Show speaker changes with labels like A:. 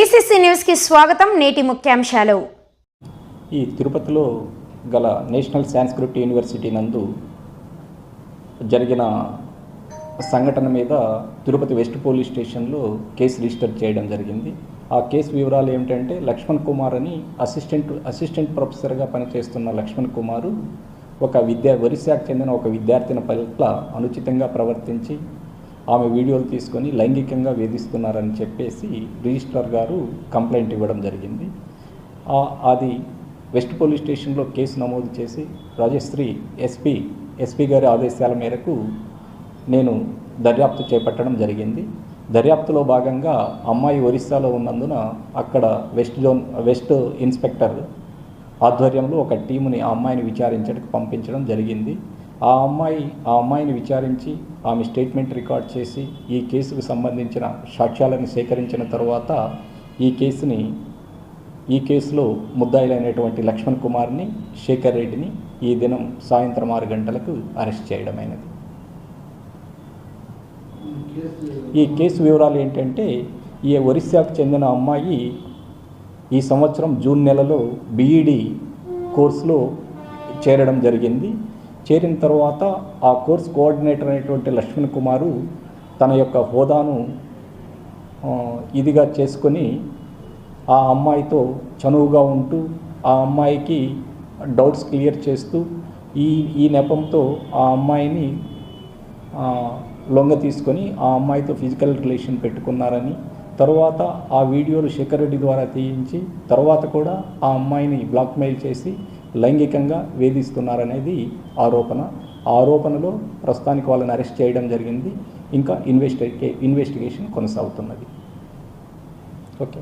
A: BCC న్యూస్కి స్వాగతం నేటి ముఖ్యాంశాలు.
B: ఈ తిరుపతిలో గల నేషనల్ సాంస్క్రిట్ యూనివర్సిటీ నందు జరిగిన సంఘటన మీద తిరుపతి వెస్ట్ పోలీస్ స్టేషన్లో కేసు రిజిస్టర్ చేయడం జరిగింది. ఆ కేసు వివరాలు ఏమిటంటే లక్ష్మణ్ కుమార్ అని అసిస్టెంట్ అసిస్టెంట్ ప్రొఫెసర్గా పనిచేస్తున్న లక్ష్మణ్ కుమారు ఒక విద్యా ఒరిస్సాకు చెందిన ఒక విద్యార్థిని పట్ల అనుచితంగా ప్రవర్తించి ఆమె వీడియోలు తీసుకొని లైంగికంగా వేధిస్తున్నారని చెప్పేసి రిజిస్ట్రార్ గారు కంప్లైంట్ ఇవ్వడం జరిగింది. అది వెస్ట్ పోలీస్ స్టేషన్లో కేసు నమోదు చేసి రాజశ్రీ ఎస్పీ ఎస్పీ గారి ఆదేశాల మేరకు నేను దర్యాప్తు చేపట్టడం జరిగింది. దర్యాప్తులో భాగంగా అమ్మాయి ఒరిస్సాలో ఉన్నందున అక్కడ వెస్ట్ జోన్ వెస్ట్ ఇన్స్పెక్టర్ ఆధ్వర్యంలో ఒక టీముని ఆ అమ్మాయిని విచారించడానికి పంపించడం జరిగింది. ఆ అమ్మాయి ఆ అమ్మాయిని విచారించి ఆమె స్టేట్మెంట్ రికార్డ్ చేసి ఈ కేసుకు సంబంధించిన సాక్ష్యాలను సేకరించిన తర్వాత ఈ కేసుని ఈ కేసులో ముద్దాయిలైనటువంటి లక్ష్మణ్ కుమార్ని శేఖర్ రెడ్డిని ఈ దినం సాయంత్రం ఆరు గంటలకు అరెస్ట్ చేయడమైనది. ఈ కేసు వివరాలు ఏంటంటే ఈ ఒరిస్సాకు చెందిన అమ్మాయి ఈ సంవత్సరం జూన్ నెలలో బీఈడి కోర్సులో చేరడం జరిగింది. చేరిన తర్వాత ఆ కోర్స్ కోఆర్డినేటర్ అయినటువంటి లక్ష్మణ్ కుమారు తన యొక్క హోదాను ఇదిగా చేసుకొని ఆ అమ్మాయితో చనువుగా ఉంటూ ఆ అమ్మాయికి డౌట్స్ క్లియర్ చేస్తూ ఈ ఈ నెపంతో ఆ అమ్మాయిని లొంగ తీసుకొని ఆ అమ్మాయితో ఫిజికల్ రిలేషన్ పెట్టుకున్నారని తర్వాత ఆ వీడియోలు శేఖర్ రెడ్డి ద్వారా తీయించి తర్వాత కూడా ఆ అమ్మాయిని బ్లాక్మెయిల్ చేసి లైంగికంగా వేధిస్తున్నారనేది ఆరోపణ. ఆరోపణలో ప్రస్తుతానికి వాళ్ళని అరెస్ట్ చేయడం జరిగింది. ఇంకా ఇన్వెస్టిగే ఇన్వెస్టిగేషన్ కొనసాగుతున్నది. ఓకే.